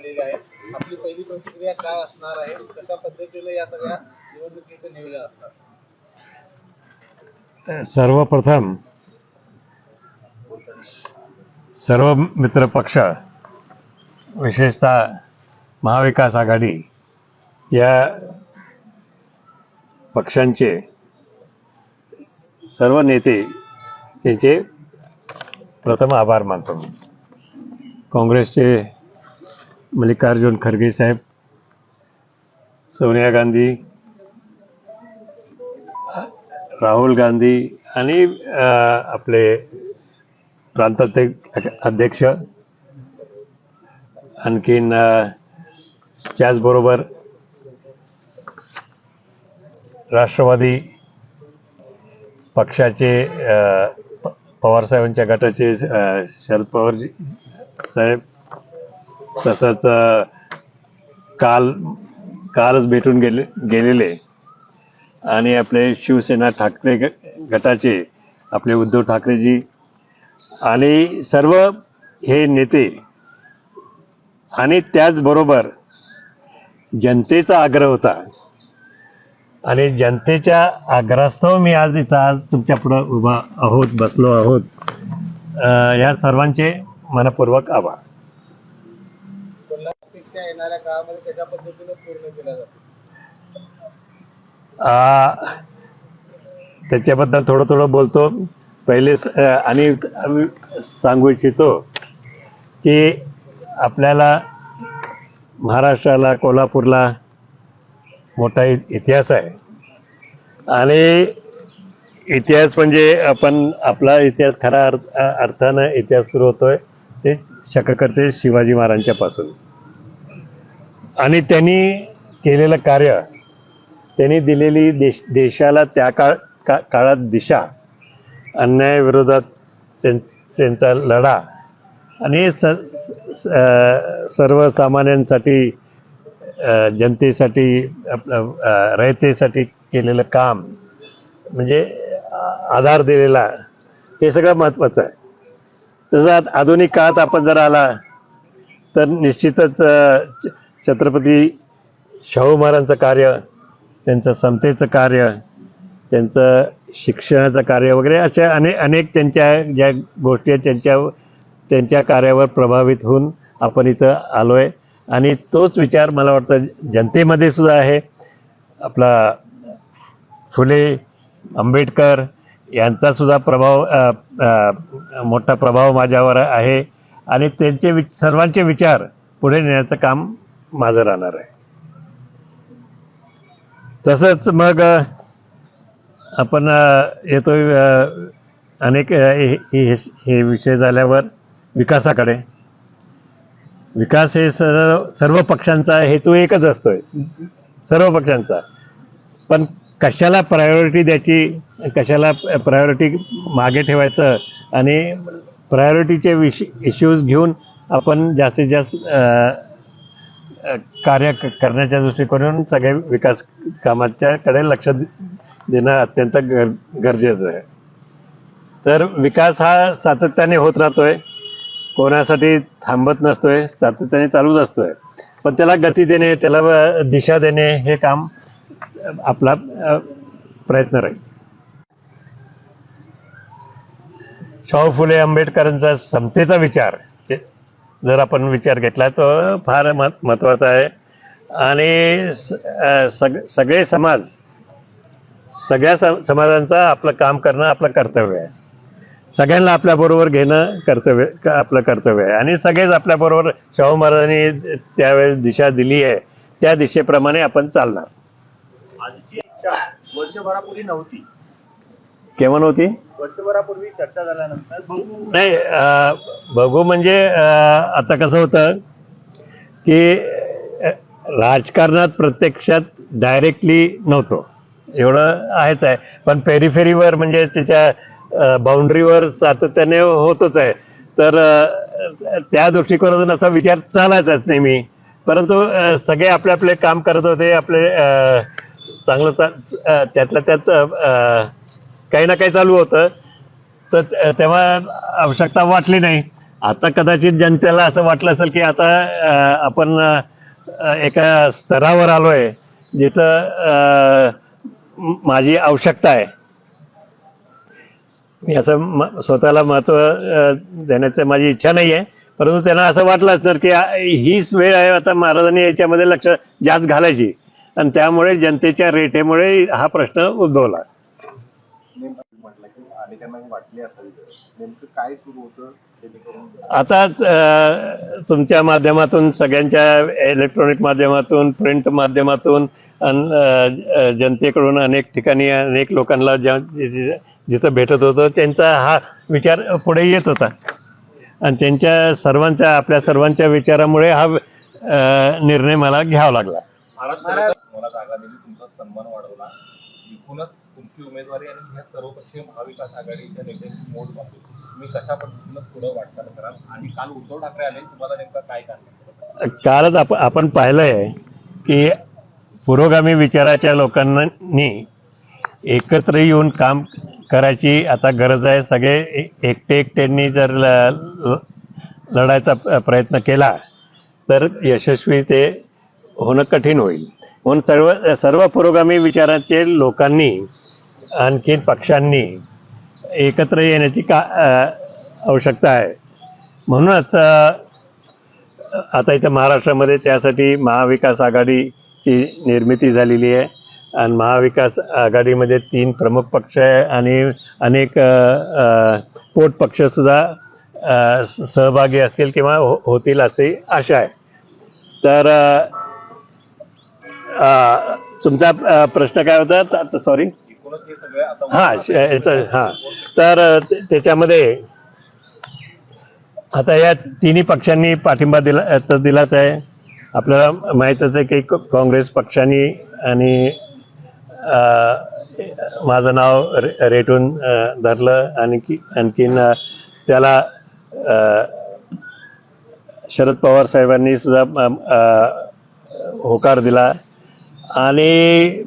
झालेली आहे. आपली पहिली प्रतिक्रिया काय असणार आहे? कशा पद्धतीने या सगळ्या निवडणुकीचं नियोजन असणार? सर्वप्रथम सर्व मित्र पक्ष विशेषतः महाविकास आघाडी या पक्षांचे सर्व नेते त्यांचे प्रथम आभार मानतो. काँग्रेसचे मल्लिकार्जुन खरगे साहेब सोनिया गांधी राहुल गांधी आणि आपले प्रांताचे अध्यक्ष आणखीन त्याचबरोबर राष्ट्रवादी पक्षाचे पवारसाहेबांच्या गटाचे शरद पवारजी साहेब तसंच काल कालच भेटून गेले गेलेले. आणि आपले शिवसेना ठाकरे गटाचे आपले उद्धव ठाकरेजी आणि सर्व हे नेते आणि त्याचबरोबर जनतेचा आग्रह होता. आणि जनतेच्या आग्रहास्तव मी आज इथं आज तुमच्या पुढं उभा आहोत बसलो आहोत. या सर्वांचे मनपूर्वक आभार. येणाऱ्या काळामध्ये कशा पद्धतीने पूर्ण केला जातो? त्याच्याबद्दल थोडं थोडं बोलतो. पहिले आणि सांगू इच्छितो की आपल्याला महाराष्ट्राला कोल्हापूरला मोठा इतिहास आहे. आणि इतिहास म्हणजे आपण आपला इतिहास खऱ्या अर्थ अर्थानं इतिहास सुरू होतोय. ते शककर्ते शिवाजी महाराजांच्या पासून आणि त्यांनी केलेलं कार्य त्यांनी दिलेली देश देशाला त्या काळ का काळात दिशा अन्यायाविरोधात त्यां- त्यांचा लढा आणि स स- सर्वसामान्यांसाठी जनतेसाठी आपलं रयतेसाठी केलेलं काम म्हणजे आधार दिलेला हे सगळं महत्त्वाचं आहे. तसं आधुनिक काळात आपण जर आला तर निश्चितच छत्रपती शाहू महाराजांचं कार्य त्यांचं समतेचं कार्य त्यांचं शिक्षणाचं कार्य वगैरे अशा अनेक अनेक त्यांच्या ज्या गोष्टी आहेत त्यांच्या त्यांच्या कार्यावर प्रभावित होऊन आपण इथं आलो आहे आणि तोच विचार मला वाटतं जनतेमध्ये सुद्धा आहे. आपला फुले आंबेडकर यांचा सुद्धा प्रभाव मोठा प्रभाव माझ्यावर आहे. आणि त्यांचे वि सर्वांचे विचार पुढे नेण्याचं काम माझं राहणार आहे. तसंच मग आपण येतो येतोय अनेक हे हे- विषय झाल्यावर विकासाकडे. विकास हे सर्व सर्व पक्षांचा हेतू एकच असतोय. सर्व पक्षांचा. पण कशाला प्रायोरिटी द्यायची कशाला प्रायोरिटी मागे ठेवायचं आणि प्रायोरिटीचे विश इश्यूज घेऊन आपण जास्तीत जास्त कार्य करण्याच्या दृष्टिकोनातून सगळे विकास कामाच्याकडे लक्ष देणं अत्यंत गर गरजेचं आहे. तर विकास हा सातत्याने होत राहतोय. कोणासाठी थांबत नसतोय सातत्याने चालूच असतोय. पण त्याला गती देणे त्याला दिशा देणे हे काम आपला प्रयत्न राहील. शाहू फुले आंबेडकरांचा समतेचा विचार. जर आपण विचार घेतला तर फार महत्- महत्त्वाचा आहे. आणि सग सगळे समाज सगळ्या समाजांचा आपलं काम करणं आपलं कर्तव्य आहे. सगळ्यांना आपल्याबरोबर घेणं कर्तव्य आपलं कर्तव्य आहे. आणि सगळेच आपल्याबरोबर शाहू महाराजांनी त्यावेळेस दिशा दिली आहे. त्या दिशेप्रमाणे आपण चालणार. आजची इच्छा वर्षभरापूर्वी नव्हती. केव्हा नव्हती? वर्षभरापूर्वी चर्चा झाल्यानंतर. नाही अं, बघू म्हणजे अं, आता कसं होतं की अं, राजकारणात प्रत्यक्षात डायरेक्टली नव्हतो. एवढं आहेच आहे. पण पेरिफेरीवर म्हणजे त्याच्या बाउंड्रीवर सातत्याने होतच आहे. तर अं, त्या दृष्टिकोनातून असा विचार चालायचाच नेहमी परंतु अं, सगळे आपले आपले काम करत होते आपले अं, चांगलं चा अं, त्यातल्या त्यात अं, काही ना काही चालू होतं. तर तेव्हा आवश्यकता वाटली नाही. आता कदाचित जनतेला असं वाटलं असेल की आता आपण एका स्तरावर आलोय जिथं माझी आवश्यकता आहे. मी असं म- स्वतःला महत्त्व देण्याची देण्याचं माझी इच्छा नाही आहे परंतु त्यांना असं वाटलं असणार की हीच वेळ आहे आता महाराजांनी याच्यामध्ये लक्ष जास्त घालायची. आणि त्यामुळे जनतेच्या रेटेमुळे हा प्रश्न उद्भवला. आता तुमच्या माध्यमातून सगळ्यांच्या इलेक्ट्रॉनिक माध्यमातून प्रिंट माध्यमातून जनतेकडून अनेक ठिकाणी अनेक लोकांना ज्या जिथं भेटत होतं त्यांचा हा विचार पुढे येत होता. आणि त्यांच्या सर्वांच्या आपल्या सर्वांच्या विचारामुळे हा निर्णय मला घ्यावा लागला. महाराष्ट्राला तुमची उमेदवारी आणि ह्या सर्वपक्षीय महाविकास आघाडीच्या नेत्यांची मोड पाहतो. तुम्ही कशा पद्धतीनं पुढे वाटचाल कराल? आणि काल उद्धव ठाकरे आले तुम्हाला नेमका काय कारण कालच आपण आपण पाहिलंय की पुरोगामी विचाराच्या लोकांनी एकत्र येऊन काम करायची आता गरज आहे. सगळे एकटे एकट्यांनी जर ल- लढायचा प्रयत्न केला तर यशस्वी ते होणं कठीण होईल. म्हणून सर्व सर्व पुरोगामी विचाराचे लोकांनी आणखीन पक्षांनी एकत्र येण्याची का आवश्यकता आहे. म्हणूनच आता इथं महाराष्ट्रामध्ये त्यासाठी महाविकास आघाडीची निर्मिती झालेली आहे. आणि महाविकास आघाडीमध्ये तीन प्रमुख पक्ष आहे आणि अनेक पोट पक्षसुद्धा सहभागी असतील किंवा हो- होतील अशी आशा आहे. तर तुमचा प्रश्न काय होता? सॉरी हे हा हा. तर त्याच्यामध्ये आता या तिन्ही पक्षांनी पाठिंबा दिला तर दिलाच आहे. आपल्याला माहीतच आहे की काँग्रेस पक्षाने आणि माझं नाव रे- रेटून धरलं आणि की आणखीन त्याला शरद पवार साहेबांनी सुद्धा होकार दिला. आणि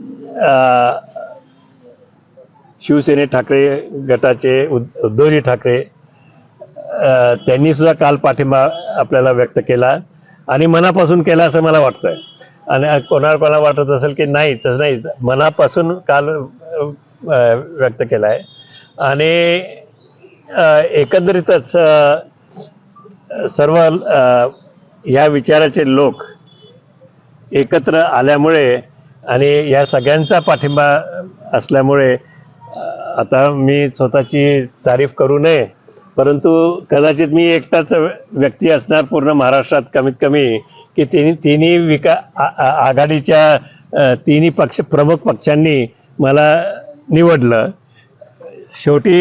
शिवसेने ठाकरे गटाचे उद्धवजी ठाकरे त्यांनीसुद्धा त्यांनी सुद्धा काल पाठिंबा आपल्याला व्यक्त केला आणि मनापासून केला असं मला वाटतंय. आणि कोणाला कोणाला वाटत असेल की नाही तसं नाही. मनापासून काल व्यक्त केला आहे आणि एकंदरीतच सर्व या विचाराचे लोक एकत्र आल्यामुळे आणि या सगळ्यांचा पाठिंबा असल्यामुळे आता मी स्वतःची तारीफ करू नये परंतु कदाचित मी एकटाच व्यक्ती असणार पूर्ण महाराष्ट्रात कमीत कमी की तिन्ही तिन्ही विका आ- आघाडीच्या तिन्ही पक्ष प्रमुख पक्षांनी मला निवडलं. शेवटी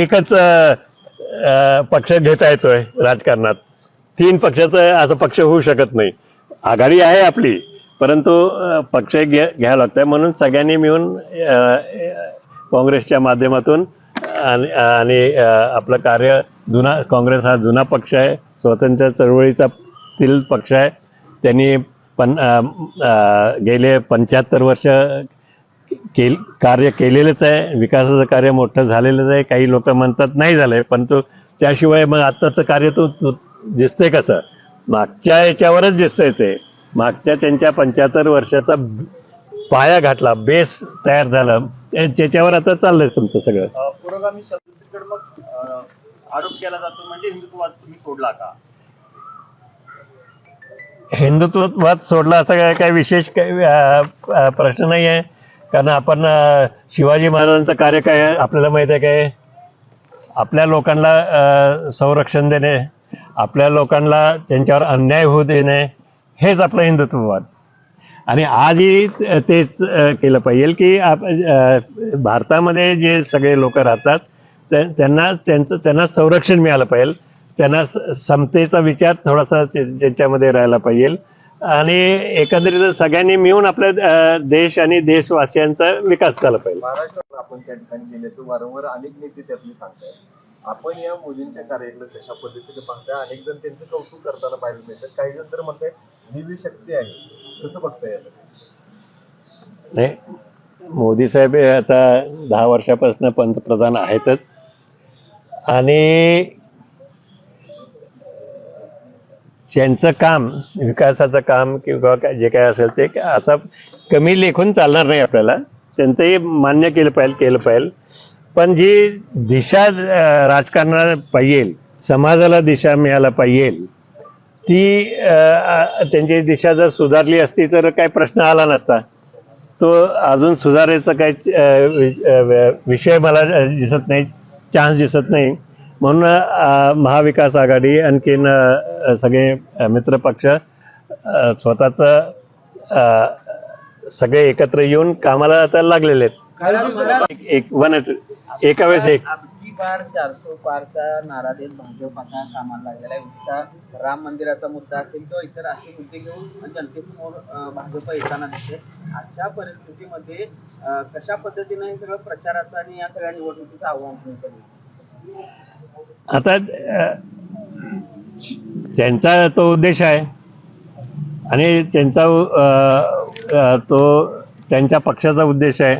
एकच पक्ष घेता येतोय राजकारणात. तीन पक्षाचं असं पक्ष होऊ शकत नाही. आघाडी आहे आपली परंतु पक्ष घ्या घ्यावं लागतंय म्हणून सगळ्यांनी मिळून काँग्रेसच्या माध्यमातून आणि आणि आपलं कार्य जुना काँग्रेस हा जुना पक्ष आहे स्वातंत्र्य चळवळीचा तील पक्ष आहे. त्यांनी पण गेले पंच्याहत्तर वर्ष केल कार्य केलेलंच आहे विकासाचं कार्य मोठं झालेलंच आहे काही लोक म्हणतात नाही झालंय परंतु त्याशिवाय मग आत्ताचं कार्य तो दिसतंय कसं? मागच्या याच्यावरच दिसतंय ते. मागच्या त्यांच्या पंच्याहत्तर वर्षाचा पाया घातला बेस तयार झाला. त्याच्यावर आता चाललंय तुमचं सगळं. पुरोगामी शब्दाकडे मग अ, आरोप केला जातो म्हणजे हिंदुत्ववाद तुम्ही सोडला का? हिंदुत्ववाद सोडला असा काय काही विशेष काही प्रश्न नाही आहे कारण आपण शिवाजी महाराजांचं कार्य काय आपल्याला माहीत आहे काय? आपल्या लोकांना संरक्षण देणे आपल्या लोकांना त्यांच्यावर अन्याय होऊ देणे हेच आपलं हिंदुत्ववाद. आणि आजही तेच केलं पाहिजे की आप भारतामध्ये जे सगळे लोक राहतात त्यांना त्यांचं त्यांना संरक्षण मिळालं पाहिजे. त्यांना समतेचा विचार थोडासा त्यांच्यामध्ये राहायला पाहिजे. आणि एकंदरीत सगळ्यांनी मिळून आपल्या देश आणि देशवासियांचा विकास झाला पाहिजे. महाराष्ट्रात आपण त्या ठिकाणी गेल्याचं वारंवार अनेक नेते त्यातले सांगतात आपण या मोदींच्या कार्याकडे कशा पद्धतीने पाहताय अनेक जण त्यांचं कौतुक करताना पाहायला मिळतात काही जण तर म्हणताय दिव्य शक्ती आहे. कसं बघताय यासाठी नाही मोदी साहेब हे आता दहा वर्षापासून पंतप्रधान आहेतच. आणि त्यांचं काम विकासाचं काम किंवा जे काय असेल ते असं कमी लेखून चालणार नाही आपल्याला. त्यांचंही मान्य केलं पाहिजे केलं पाहिजे. पण जी दिशा राजकारणाला पाहिजे समाजाला दिशा मिळायला पाहिजे ती त्यांची दिशा जर सुधारली असती तर काही प्रश्न आला नसता. तो अजून सुधारायचा काही वि- विषय मला दिसत नाही चान्स दिसत नाही. म्हणून महाविकास आघाडी आणखीन सगळे मित्र मित्रपक्ष स्वतःचं सगळे एकत्र येऊन कामाला आता लागलेले आहेत. एक- एक वन एका वेळेस एक. अबकी बार चारसो पारचा नारा देत भाजप आता कामाला लागलेला आहे. नुसता राम मंदिराचा मुद्दा असेल किंवा इतर असे मुद्दे घेऊन जनतेसमोर भाजप येताना दिसते. अशा परिस्थितीमध्ये कशा पद्धतीने हे सगळं प्रचाराचं आणि या सगळ्या निवडणुकीचं आव्हान करेल आता त्यांचा तो उद्देश आहे आणि त्यांचा तो त्यांच्या पक्षाचा उद्देश आहे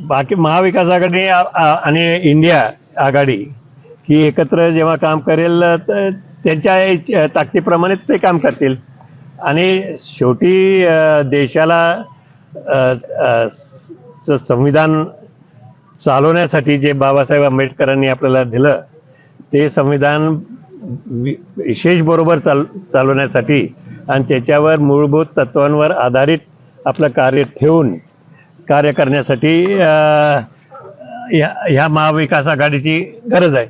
बाकी महाविकास आघाडी आणि इंडिया आघाडी ही एकत्र जेव्हा काम करेल तर त्यांच्या ताकदीप्रमाणे ते काम करतील. आणि शेवटी देशाला संविधान चालवण्यासाठी जे बाबासाहेब आंबेडकरांनी आपल्याला दिलं ते संविधान वि- विशेष बरोबर चाल चालवण्यासाठी आणि त्याच्यावर मूलभूत तत्वांवर आधारित आपलं कार्य ठेवून कार्य करण्यासाठी ह्या ह्या महाविकास आघाडीची गरज आहे.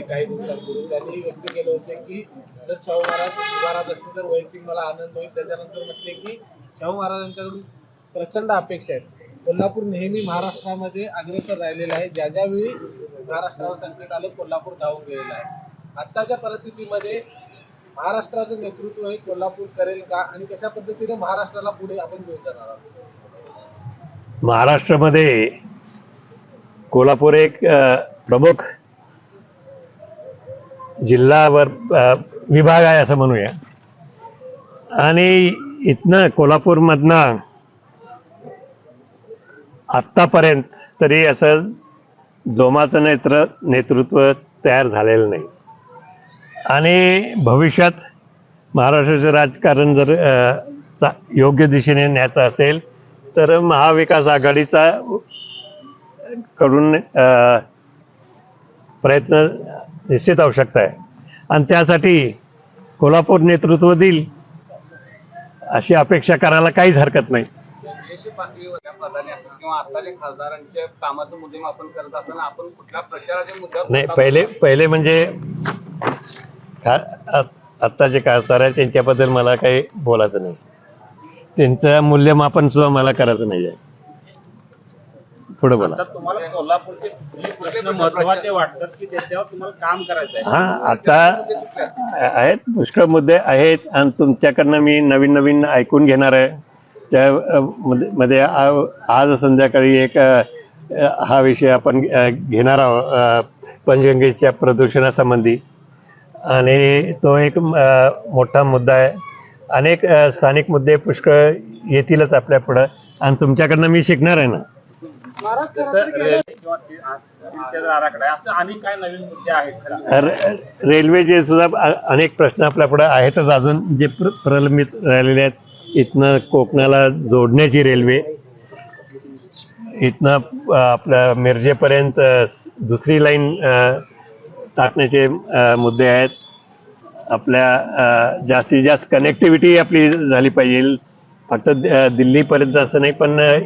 काही दिवसांपूर्वी त्यांनी व्यक्त केलं होते की जर शाहू महाराज महाराज असते तर वैयक्तिक मला आनंद होईल. त्याच्यानंतर म्हटले की शाहू महाराजांच्याकडून प्रचंड अपेक्षा आहेत. कोल्हापूर नेहमी महाराष्ट्रामध्ये अग्रेसर राहिलेलं आहे. ज्या ज्यावेळी महाराष्ट्रावर संकट आलं कोल्हापूर धावून गेलेलं आहे. आत्ताच्या परिस्थितीमध्ये महाराष्ट्राचं नेतृत्व हे कोल्हापूर करेल का आणि कशा पद्धतीने महाराष्ट्राला पुढे आपण घेऊन जाणार आहोत? महाराष्ट्रामध्ये कोल्हापूर एक प्रमुख जिल्हावर विभाग आहे असं म्हणूया. आणि इथनं कोल्हापूरमधनं आत्तापर्यंत तरी असं जोमाचं नेत्र नेतृत्व तयार झालेलं नाही. आणि भविष्यात महाराष्ट्राचं राजकारण जर चा योग्य दिशेने न्यायचं असेल तर महाविकास आघाडीचा कडून प्रयत्न निश्चित आवश्यकता आहे. आणि त्यासाठी कोल्हापूर नेतृत्व देईल अशी अपेक्षा करायला काहीच हरकत नाही. नाही पहिले पहिले म्हणजे आत्ताचे खासदार आहे त्यांच्याबद्दल मला काही बोलायचं नाही. त्यांचं मूल्यमापन सुद्धा मला करायचं नाही आहे पुढे बोला. आता तुम्हाला कोल्हापूरचे कुठले प्रश्न महत्त्वाचे वाटतात की त्याच्यावर तुम्हाला काम करायचं आहे हा आता आहेत पुष्कळ मुद्दे आहेत आणि तुमच्याकडनं मी नवीन नवीन ऐकून घेणार आहे. त्या अ, मध्ये- मध्ये आ- आज संध्याकाळी एक अ, अ, हा विषय आपण अ, घेणार आहोत अ, पंचगंगेच्या प्रदूषणासंबंधी. आणि तो एक अ, मोठा मुद्दा आहे. अनेक स्थानिक मुद्दे पुष्कळ येतीलच आपल्या पुढं. आणि तुमच्याकडनं मी शिकणार आहे ना. रेल्वेचे सुद्धा अनेक प्रश्न आपल्या पुढे आहेतच अजून जे प्र प्रलंबित राहिलेले आहेत. इथनं कोकणाला जोडण्याची रेल्वे. इथनं आपल्या मिरजेपर्यंत दुसरी लाईन टाकण्याचे मुद्दे आहेत. आपल्या जास्तीत जास्त कनेक्टिव्हिटी आपली झाली पाहिजे. फक्त दिल्लीपर्यंत असं नाही पण अ,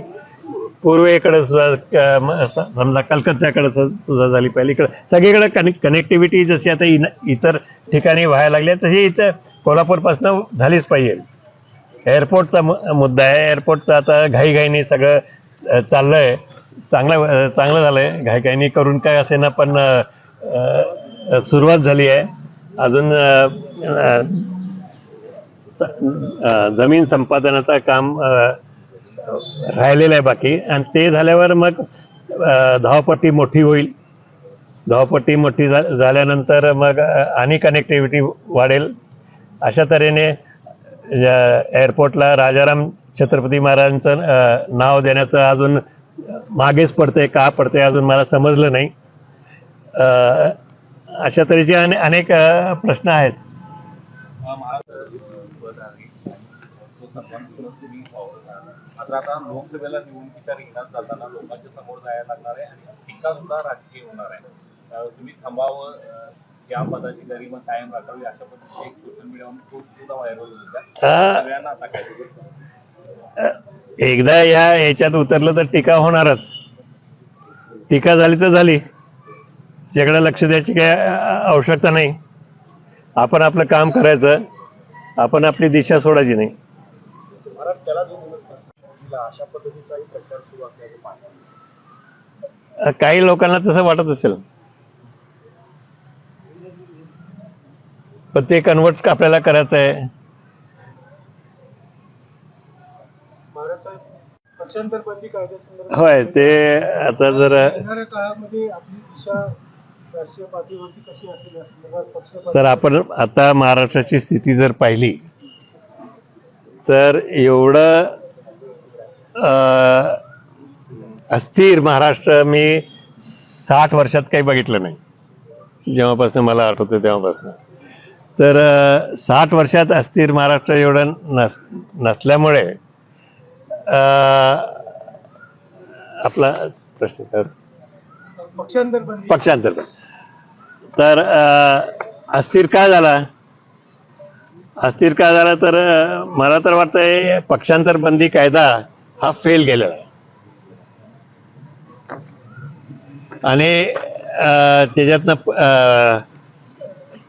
पूर्वेकडे सुद्धा स- समजा कलकत्त्याकडे सुद्धा झाली पाहिजे. इकडं सगळीकडे कने कनेक्टिव्हिटी जशी आता इन इतर ठिकाणी व्हायला लागली आहे, तशी इथं कोल्हापूरपासून झालीच पाहिजे. एअरपोर्टचा मुद्दा आहे. एअरपोर्टचं आता घाईघाईने सगळं चाललं आहे चांगलं चांगलं झालं आहे घाईघाईने करून काय असे ना पण सुरुवात झाली आहे. अजून स- जमीन संपादनाचं काम राहिलेलं आहे बाकी. आणि ते झाल्यावर मग धावपट्टी मोठी होईल. धावपट्टी मोठी झा झाल्यानंतर मग आणि कनेक्टिव्हिटी वाढेल. अशा तऱ्हेने एअरपोर्टला राजाराम छत्रपती महाराजांचं नाव देण्याचं अजून मागेच पडतंय का पडतंय अजून मला समजलं नाही. अशा तऱ्हेचे अने अनेक प्रश्न आहेत. लोकसभेला निवडणुकीच्या रिंगणात जाताना लोकांच्या समोर जायला लागणार आहे आणि टीका सुद्धा राजकीय होणार आहे. तुम्ही थांबावं या पदाची गरिमा कायम राखावी अशा पद्धतीने एक सोशल मीडियावर पोस्ट सुद्धा व्हायरल होत्या हा. सगळ्यांना आता काय एकदा या याच्यात उतरलं तर टीका होणारच. टीका झाली तर झाली. त्याच्याकडे लक्ष द्यायची काय आवश्यकता नाही. आपण आपलं काम करायचं आपण आपली दिशा सोडायची नाही. काही लोकांना तसं वाटत असेल. पण ते कन्वर्ट आपल्याला करायचं आहे. होय ते आता जर काळामध्ये आपली दिशा राष्ट्रीय पातळीवरती कशी असेल या संदर्भात पक्ष सर आपण आता महाराष्ट्राची स्थिती जर पाहिली तर एवढं अस्थिर महाराष्ट्र मी साठ वर्षात काही बघितलं नाही. जेव्हापासून मला आठवतं तेव्हापासून. तर साठ वर्षात अस्थिर महाराष्ट्र एवढं नस नसल्यामुळे आपला प्रश्न? पक्षांतर पक्षांतर तर अस्थिर काय झाला? अस्थिर काय झाला? तर मला तर वाटतंय पक्षांतर बंदी कायदा हा फेल गेलेला आणि त्याच्यातनं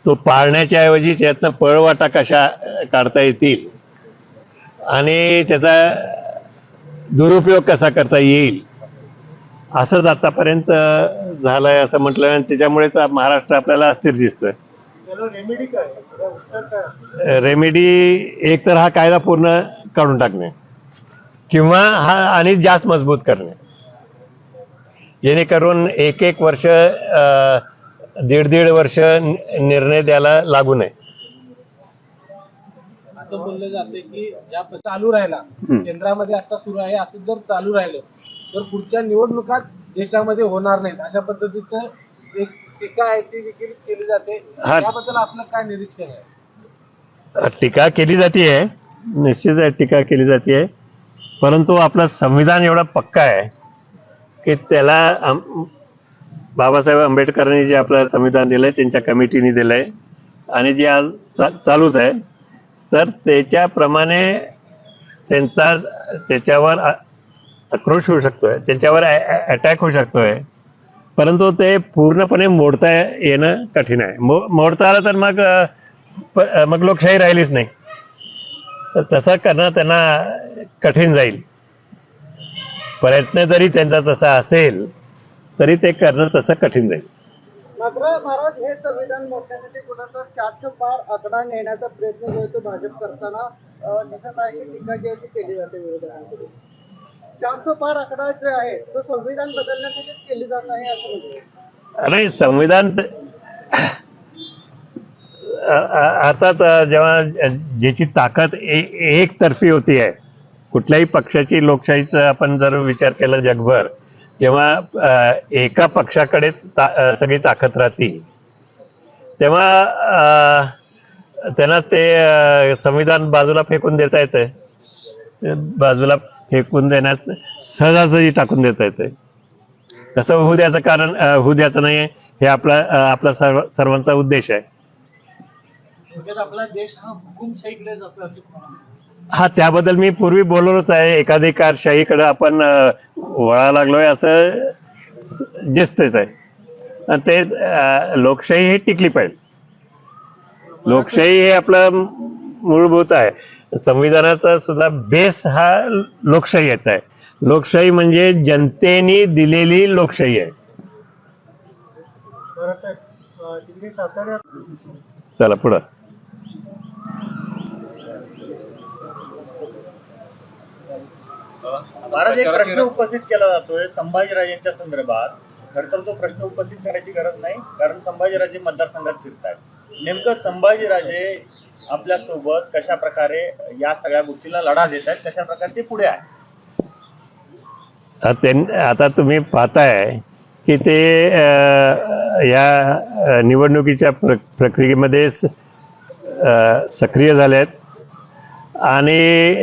तो पाळण्याच्या ऐवजी त्याच्यातनं पळवाटा कशा काढता येतील? आणि त्याचा दुरुपयोग कसा करता येईल? असंच आतापर्यंत झालंय असं म्हटलं आणि त्याच्यामुळेच महाराष्ट्र आपल्याला अस्थिर दिसतोय. रेमेडी काय? त्याला उत्तर काय? रेमेडी एक तर हा कायदा पूर्ण काढून टाकणे. किंवा हा आणि जास्त मजबूत करणे. जेणेकरून एक एक वर्ष अं, दीड दीड वर्ष निर्णय द्यायला लागू नये. असं बोललं जाते की ज्या चालू राहिला. केंद्रामध्ये आता सुरू आहे असं जर चालू राहिलं तर पुढच्या निवडणुकात देशामध्ये होणार नाहीत. अशा पद्धतीचं एक टीका आहे ती देखील केली जाते. हा. याबद्दल आपलं काय निरीक्षण आहे? टीका केली जाते निश्चित आहे टीका केली जाते परंतु आपलं संविधान एवढा पक्का आहे की त्याला आम- बाबासाहेब आंबेडकरांनी जे आपलं संविधान दिलंय त्यांच्या कमिटीने दिलंय आणि जे आज चा- चालूच आहे तर त्याच्याप्रमाणे त्यांचा त्याच्यावर आ- आक्रोश होऊ शकतोय त्यांच्यावर अटॅक होऊ शकतोय. परंतु ते पूर्णपणे मोडता येणं कठीण आहे. मो- मोडता आलं तर मग मग लोकशाही राहिलीच नाही. तर तसं करणं त्यांना कठीण जाईल. प्रयत्न जरी त्यांचा तसा असेल तरी ते करणं तसं कठीण जाईल. मात्र महाराज हे संविधान मोडण्यासाठी कुणाचा चारशे पार आकडा नेण्याचा प्रयत्न जो तो भाजप करताना. अं, दिसत आहे की टीका केली जाते विरोधकांकडून. चारशे पार आकडा जे आहे तो संविधान केली जात आहे असं अरे संविधान त- अ- अर्थात अ, जेव्हा ज्याची ताकद ए- एकतर्फी होती आहे कुठल्याही पक्षाची लोकशाहीचा आपण जर विचार केला जगभर जेव्हा अ, एका पक्षाकडे ता- अ, सगळी ताकद राहते तेव्हा अ, त्यांना ते अ, संविधान बाजूला फेकून देता येते. बाजूला फेकून देण्यात सहजासहजी टाकून देता येते तसं होऊ द्याचं कारण होऊ द्याचं नाही हे आपला आपला सर्व सर्वांचा उद्देश आहे. हा हा त्याबद्दल मी पूर्वी बोललोच आहे. एकाधिकारशाहीकडे आपण वळा लागलोय असं दिसतच आहे. ते लोकशाही ही टिकली पाहिजे. लोकशाही हे आपलं मूलभूत आहे. संविधानाचा सुद्धा बेस हा लोकशाहीचा आहे. लोकशाही म्हणजे जनतेने दिलेली लोकशाही आहे. चला पुढं. महाराज एक प्रश्न उपस्थित केला जातोय संभाजीराजेंच्या संदर्भात. खर तर तो प्रश्न उपस्थित करायची गरज नाही कारण संभाजीराजे मतदारसंघात फिरतात. नेमकं संभाजीराजे आपल्यासोबत कशा प्रकारे या सगळ्या गोष्टीला लढा देत आहेत कशा प्रकारे ते पुढे आहे आता तुम्ही पाहताय की ते या निवडणुकीच्या प्र प्रक्रियेमध्ये सक्रिय झाले आहेत आणि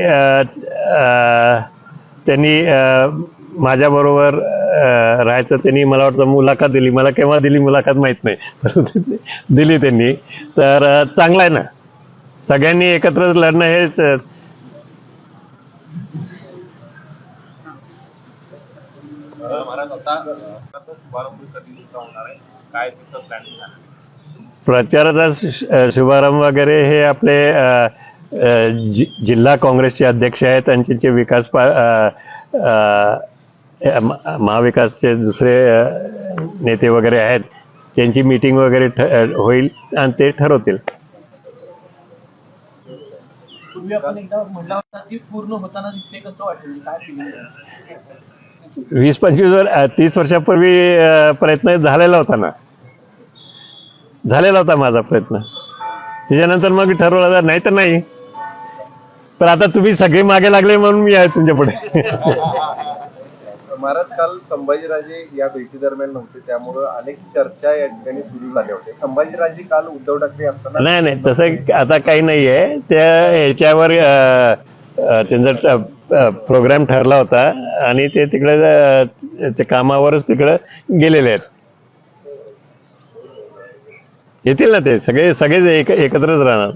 त्यांनी माझ्याबरोबर राहायचं त्यांनी मला वाटतं मुलाखत दिली. मला केव्हा दिली मुलाखत माहीत नाही. दिली त्यांनी. तर चांगला चांगलं आहे ना? सगळ्यांनी एकत्र लढणं आहे. प्रचाराचा शुभारंभ वगैरे हे आपले जिल्हा काँग्रेसचे अध्यक्ष आहेत. त्यांचे जे विकास पा महाविकासचे दुसरे नेते वगैरे आहेत. त्यांची मीटिंग वगैरे होईल आणि ते ठरवतील. पूर्वी आपण एकदा म्हणला होता की पूर्ण होताना दिसते कसं वाटेल काय? वीस पंचवीस वर तीस वर्षापूर्वी प्रयत्न झालेला होता ना? झालेला होता माझा प्रयत्न. त्याच्यानंतर मग ठरवलं नाही तर नाही. पण आता तुम्ही सगळे मागे लागले म्हणून मी आहे तुमच्यापुढे महाराज काल संभाजीराजे या भेटी दरम्यान नव्हते त्यामुळे अनेक चर्चा या ठिकाणी सुरू झाल्या होत्या. संभाजीराजे काल उद्धव ठाकरे असताना नाही नाही तसं आता काही नाही आहे त्या ह्याच्यावर त्यांचा प्रोग्राम ठरला होता आणि ते तिकडे ते कामावरच तिकडे गेलेले आहेत. येतील ना ते? सगळे सगळेच एक एकत्रच राहणार.